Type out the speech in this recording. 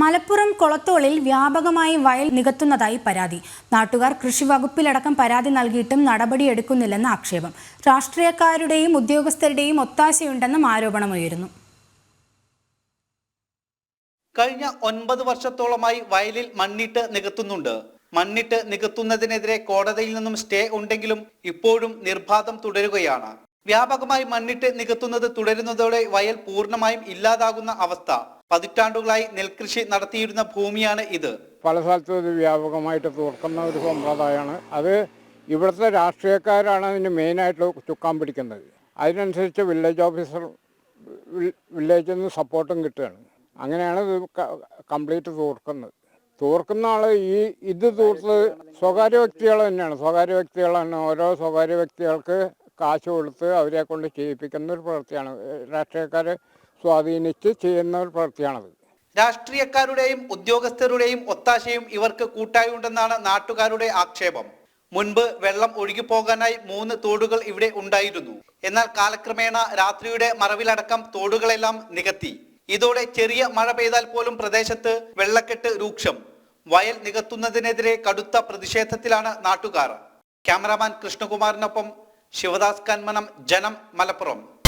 മലപ്പുറം കൊളത്തോളിൽ വ്യാപകമായി വയൽ നികത്തുന്നതായി പരാതി. നാട്ടുകാർ കൃഷി വകുപ്പിലടക്കം പരാതി നൽകിയിട്ടും നടപടിയെടുക്കുന്നില്ലെന്ന് ആക്ഷേപം. രാഷ്ട്രീയക്കാരുടെയും ഉദ്യോഗസ്ഥരുടെയും ഒത്താശയുണ്ടെന്നും ആരോപണമുയരുന്നു. കഴിഞ്ഞ ഒൻപത് വർഷത്തോളമായി വയലിൽ മണ്ണിട്ട് നികത്തുന്നുണ്ട്. മണ്ണിട്ട് നികത്തുന്നതിനെതിരെ കോടതിയിൽ നിന്നും സ്റ്റേ ഉണ്ടെങ്കിലും ഇപ്പോഴും നിർബാധം തുടരുകയാണ്. വ്യാപകമായി മണ്ണിട്ട് നികത്തുന്നത് തുടരുന്നതോടെ വയൽ പൂർണമായും ഇല്ലാതാകുന്ന അവസ്ഥ. പതിറ്റാണ്ടുകളായി നെൽകൃഷി നടത്തിയിരുന്ന ഭൂമിയാണ് ഇത്. പല സ്ഥലത്തും ഇത് വ്യാപകമായിട്ട് തുറക്കുന്ന ഒരു സമ്പ്രദായമാണ്. അത് ഇവിടുത്തെ രാഷ്ട്രീയക്കാരാണ് അതിന് മെയിനായിട്ട് ചുക്കാൻ പിടിക്കുന്നത്. അതിനനുസരിച്ച് വില്ലേജ് ഓഫീസർ വില്ലേജിൽ നിന്ന് സപ്പോർട്ടും കിട്ടുകയാണ്. അങ്ങനെയാണ് ഇത് കംപ്ലീറ്റ് തൂർക്കുന്നത്. തൂർക്കുന്ന ആൾ ഈ ഇത് തൂർത്തത് സ്വകാര്യ വ്യക്തികൾ തന്നെയാണ്. സ്വകാര്യ വ്യക്തികൾ തന്നെ ഓരോ സ്വകാര്യ വ്യക്തികൾക്ക് കാശ് കൊടുത്ത് അവരെ കൊണ്ട് ചെയ്യിപ്പിക്കുന്ന ഒരു പ്രവൃത്തിയാണ്. രാഷ്ട്രീയക്കാരെ സ്വാധീനിച്ച് ചെയ്യുന്ന ഒരു പ്രവൃത്തിയാണത്. രാഷ്ട്രീയക്കാരുടെയും ഉദ്യോഗസ്ഥരുടെയും ഒത്താശയും ഇവർക്ക് കൂട്ടായുണ്ടെന്നാണ് നാട്ടുകാരുടെ ആക്ഷേപം. മുൻപ് വെള്ളം ഒഴുകിപ്പോകാനായി മൂന്ന് തോടുകൾ ഇവിടെ ഉണ്ടായിരുന്നു. എന്നാൽ കാലക്രമേണ രാത്രിയുടെ മറവിലടക്കം തോടുകളെല്ലാം നികത്തി. ഇതോടെ ചെറിയ മഴ പെയ്താൽ പോലും പ്രദേശത്ത് വെള്ളക്കെട്ട് രൂക്ഷം. വയൽ നികത്തുന്നതിനെതിരെ കടുത്ത പ്രതിഷേധത്തിലാണ് നാട്ടുകാർ. ക്യാമറാമാൻ കൃഷ്ണകുമാറിനൊപ്പം ശിവദാസ് കന്മനം ജനം മലപ്പുറം.